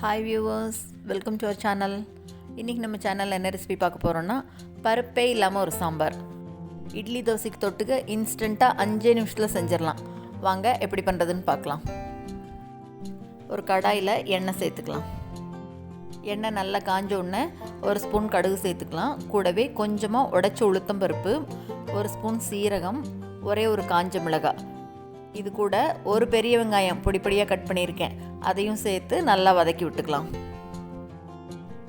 Hi viewers welcome to our channel இன்றைக்கி நம்ம சேனலில் என்ன ரெசிபி பார்க்க போகிறோன்னா பருப்பே இல்லாமல் ஒரு சாம்பார். இட்லி தோசைக்கு தொட்டுக்க இன்ஸ்டண்ட்டாக அஞ்சே நிமிஷத்தில் செஞ்சிடலாம். வாங்க எப்படி பண்ணுறதுன்னு பார்க்கலாம். ஒரு கடாயில் எண்ணெய் சேர்த்துக்கலாம். எண்ணெய் நல்லா காஞ்ச உடனே ஒரு ஸ்பூன் கடுகு சேர்த்துக்கலாம். கூடவே கொஞ்சமாக உடச்சி உளுத்தம் பருப்பு ஒரு ஸ்பூன் சீரகம் ஒரே ஒரு காஞ்ச மிளகாய். இது கூட ஒரு பெரிய வெங்காயம் பொடி பொடியாக கட் பண்ணியிருக்கேன். அதையும் சேர்த்து நல்லா வதக்கி விட்டுக்கலாம்.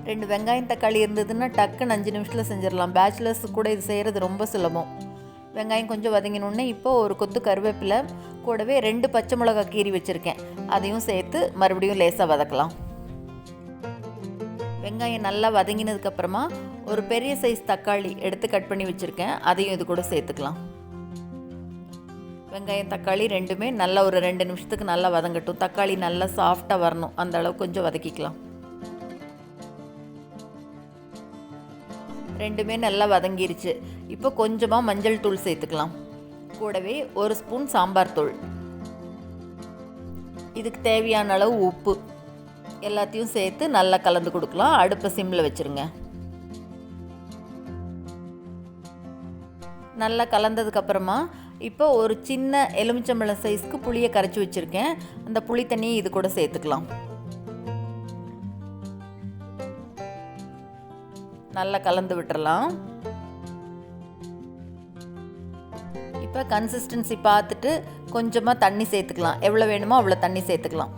ரெண்டு வெங்காயம் தக்காளி இருந்ததுன்னா டக்குன்னு அஞ்சு நிமிஷத்தில் செஞ்சிடலாம். பேச்சுலர்ஸுக்கு கூட இது செய்கிறது ரொம்ப சுலபம். வெங்காயம் கொஞ்சம் வதங்கினோடனே இப்போ ஒரு கொத்து கருவேப்பிலை கூடவே ரெண்டு பச்சை மிளகாய் கீறி வச்சுருக்கேன். அதையும் சேர்த்து மறுபடியும் லேசாக வதக்கலாம். வெங்காயம் நல்லா வதங்கினதுக்கப்புறமா ஒரு பெரிய சைஸ் தக்காளி எடுத்து கட் பண்ணி வச்சுருக்கேன். அதையும் இது கூட சேர்த்துக்கலாம். வெங்காயம் தக்காளி ரெண்டுமே நல்லா ஒரு ரெண்டு நிமிஷத்துக்கு நல்லா வதங்கட்டும். தக்காளி நல்லா சாஃப்டாக வரணும். அந்த அளவுக்கு கொஞ்சம் வதக்கிக்கலாம். ரெண்டுமே நல்லா வதங்கிருச்சு. இப்போ கொஞ்சமாக மஞ்சள் தூள் சேர்த்துக்கலாம். கூடவே ஒரு ஸ்பூன் சாம்பார் தூள். இதுக்கு தேவையான அளவு உப்பு. எல்லாத்தையும் சேர்த்து நல்லா கலந்து கொடுக்கலாம். அடுப்பை சிம்மில் வச்சுருங்க. நல்லா கலந்ததுக்கப்புறமா இப்போ ஒரு சின்ன எலுமிச்சம்பழம் சைஸ்க்கு புளியை கரைச்சி வச்சுருக்கேன். அந்த புளி தண்ணியை இது கூட சேர்த்துக்கலாம். நல்லா கலந்து விட்டுறலாம். இப்போ கன்சிஸ்டன்சி பார்த்துட்டு கொஞ்சமாக தண்ணி சேர்த்துக்கலாம். எவ்வளோ வேணுமோ அவ்வளோ தண்ணி சேர்த்துக்கலாம்.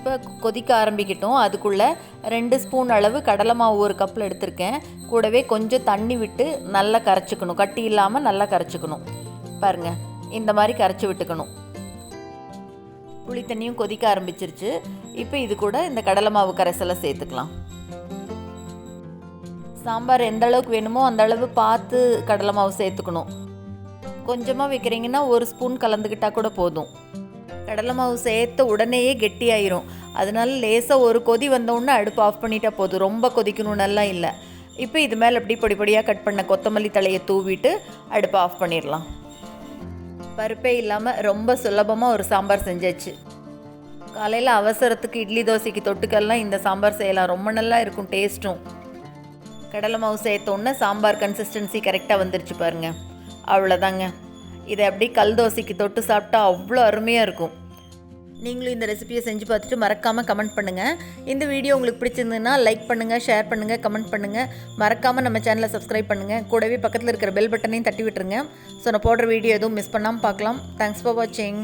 இப்போ கொதிக்க ஆரம்பிக்கட்டும். அதுக்குள்ளே ரெண்டு ஸ்பூன் அளவு கடலை மாவு ஒரு கப்பில் எடுத்திருக்கேன். கூடவே கொஞ்சம் தண்ணி விட்டு நல்லா கரைச்சிக்கணும். கட்டி இல்லாமல் நல்லா கரைச்சிக்கணும். பாருங்கள் இந்த மாதிரி கரைச்சி விட்டுக்கணும். புளி தண்ணியும் கொதிக்க ஆரம்பிச்சிருச்சு. இப்போ இது கூட இந்த கடலை மாவு கரைசலை சேர்த்துக்கலாம். சாம்பார் எந்த அளவுக்கு வேணுமோ அந்த அளவு பார்த்து கடலை மாவு சேர்த்துக்கணும். கொஞ்சமாக வைக்கிறீங்கன்னா ஒரு ஸ்பூன் கலந்துக்கிட்டால் கூட போதும். கடலை மாவு சேர்த்த உடனேயே கெட்டியாயிரும். அதனால லேசாக ஒரு கொதி வந்தோடனே அடுப்பு ஆஃப் பண்ணிட்டா போதும். ரொம்ப கொதிக்கணுன்னெல்லாம் இல்லை. இப்போ இது மேலே அப்படி பொடி பொடியாக கட் பண்ண கொத்தமல்லி தலையை தூவிட்டு அடுப்பை ஆஃப் பண்ணிடலாம். பருப்பே இல்லாமல் ரொம்ப சுலபமாக ஒரு சாம்பார் செஞ்சாச்சு. காலையில் அவசரத்துக்கு இட்லி தோசைக்கு தொட்டுக்கெல்லாம் இந்த சாம்பார் செய்யலாம். ரொம்ப நல்லா இருக்கும் டேஸ்ட்டும். கடலை மாவு சேர்த்தோன்னே சாம்பார் கன்சிஸ்டன்சி கரெக்டாக வந்துருச்சு பாருங்கள் அவ்வளோதாங்க இதை அப்படி கல் தோசைக்கு தொட்டு சாப்பிட்டா அவ்வளோ அருமையாக இருக்கும். நீங்களும் இந்த ரெசிபியை செஞ்சு பார்த்துட்டு மறக்காமல் கமெண்ட் பண்ணுங்கள் இந்த வீடியோ உங்களுக்கு பிடிச்சிருந்ததுன்னா லைக் பண்ணுங்கள் ஷேர் பண்ணுங்கள் கமெண்ட் பண்ணுங்கள் மறக்காமல் நம்ம சேனலை சப்ஸ்கிரைப் பண்ணுங்கள் கூடவே பக்கத்தில் இருக்கிற பெல் பட்டனையும் தட்டி விட்டுருங்க. ஸோ நான் போடுற வீடியோ எதுவும் மிஸ் பண்ணாமல் பார்க்கலாம். தேங்க்ஸ் ஃபார் வாட்சிங்